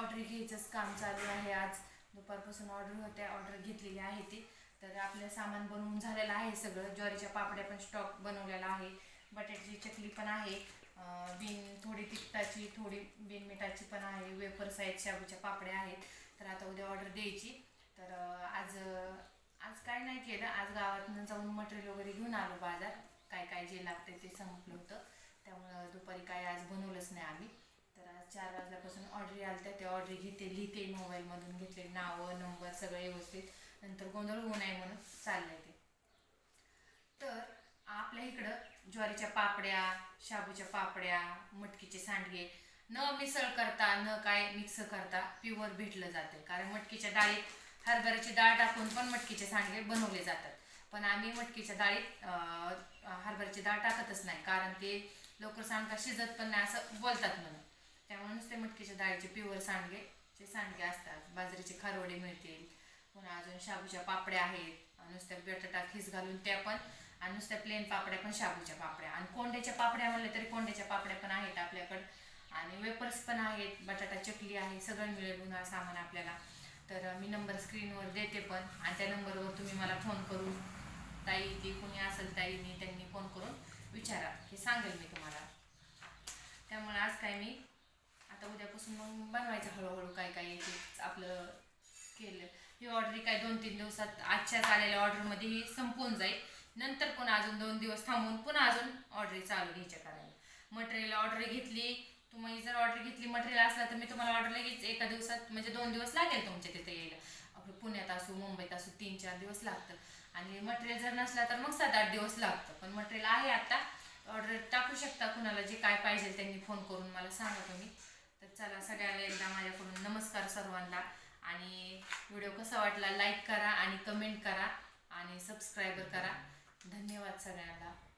Order घ्यायचंच काम चालू आहे आज. दुपारपासून ऑर्डर होत्या ऑर्डर घेतलेली आहे ती. तर आपलं सामान बनवून झालेलं आहे सगळं. ज्वारीच्या पापड्या पण स्टॉक बनवलेला आहे. बटाट्याची चकली पण आहे. बिन थोडी तिखटाची थोडी बिन मिठाची पण आहे. वेफर आहेत शाबूच्या पापड्या आहेत. तर आता उद्या ऑर्डर द्यायची. तर आज आज काय नाही केलं. आज गावातनं जाऊन मटेरियल वगैरे घेऊन आलो बाजार. काय काय जे लागते ते संपलं होतं. त्यामुळं दुपारी काय आज बनवलंच नाही आम्ही. तर आज चार वाजल्यापासून ऑर्डरी आल्या त्या ऑर्डरी घेते लिहिते मोबाईलमधून घेतले नावं नंबर सगळे व्यवस्थित. नंतर गोंधळ होऊ नये म्हणून चाललंय ते. तर आपल्या इकडं ज्वारीच्या पापड्या शाबूच्या पापड्या मटकीचे सांडगे न मिसळ करता न काय मिक्स करता प्युअर भेटलं जातं. कारण मटकीच्या डाळीत हरभऱ्याची डाळ टाकून पण मटकीचे सांडगे बनवले जातात. पण आम्ही मटकीच्या डाळीत हरभऱ्याची डाळ टाकतच नाही. कारण ते लवकर सांडका शिजत पण नाही असं बोलतात म्हणून. त्यामुळे नुसते मटकीच्या डाळीचे प्युअर सांडगे जे सांडगे असतात बाजरीचे खारवडे मिळतील पुन्हा अजून शाबूच्या पापड्या आहेत नुसत्या बटाटा खीस घालून त्या पण आणि नुसत्या प्लेन पापड्या पण शाबूच्या पापड्या. आणि कोंड्याच्या पापड्या म्हणलं तरी कोंड्याच्या पापड्या पण आहेत आपल्याकडं. आणि वेपर्स पण आहेत बटाटा चकली आहे सगळं मिळेल उन्हाळा सामान आपल्याला. तर मी नंबर स्क्रीनवर देते पण आणि त्या नंबरवर तुम्ही मला फोन करून ताई ती कुणी असेल ताईनी त्यांनी फोन करून विचारा. हे सांगेल मी तुम्हाला. त्यामुळे आज काय मी आता उद्यापासून मग बनवायचं हळूहळू काय काय ते आपलं केलं. ही ऑर्डर काय दोन तीन दिवसात आजच्याच आलेल्या ऑर्डरमध्ये ही संपून जाईल. नंतर पुन्हा अजून दोन दिवस थांबून पुन्हा अजून ऑर्डर चालू घ्यायच्या करायला मटेरियल ऑर्डर घेतली तुम्ही जर ऑर्डर घेतली मटेरियल असला तर मी तुम्हाला ऑर्डर लगेच एका दिवसात म्हणजे दोन दिवस लागेल तुमच्या तिथे यायला. आपलं पुण्यात असू मुंबईत असू तीन चार दिवस लागतं. आणि मटेरियल जर नसला तर मग सात आठ दिवस लागतं. पण मटेरियल आहे आता. ऑर्डर टाकू शकता कुणाला जे काय पाहिजे त्यांनी फोन करून मला सांगा तुम्ही. तर चला सगळ्याला एकदा माझ्याकडून नमस्कार सर्वांना. आणि व्हिडिओ कसा वाटला लाईक करा आणि कमेंट करा आणि सबस्क्राईबर करा. धन्यवाद सगळ्यांना.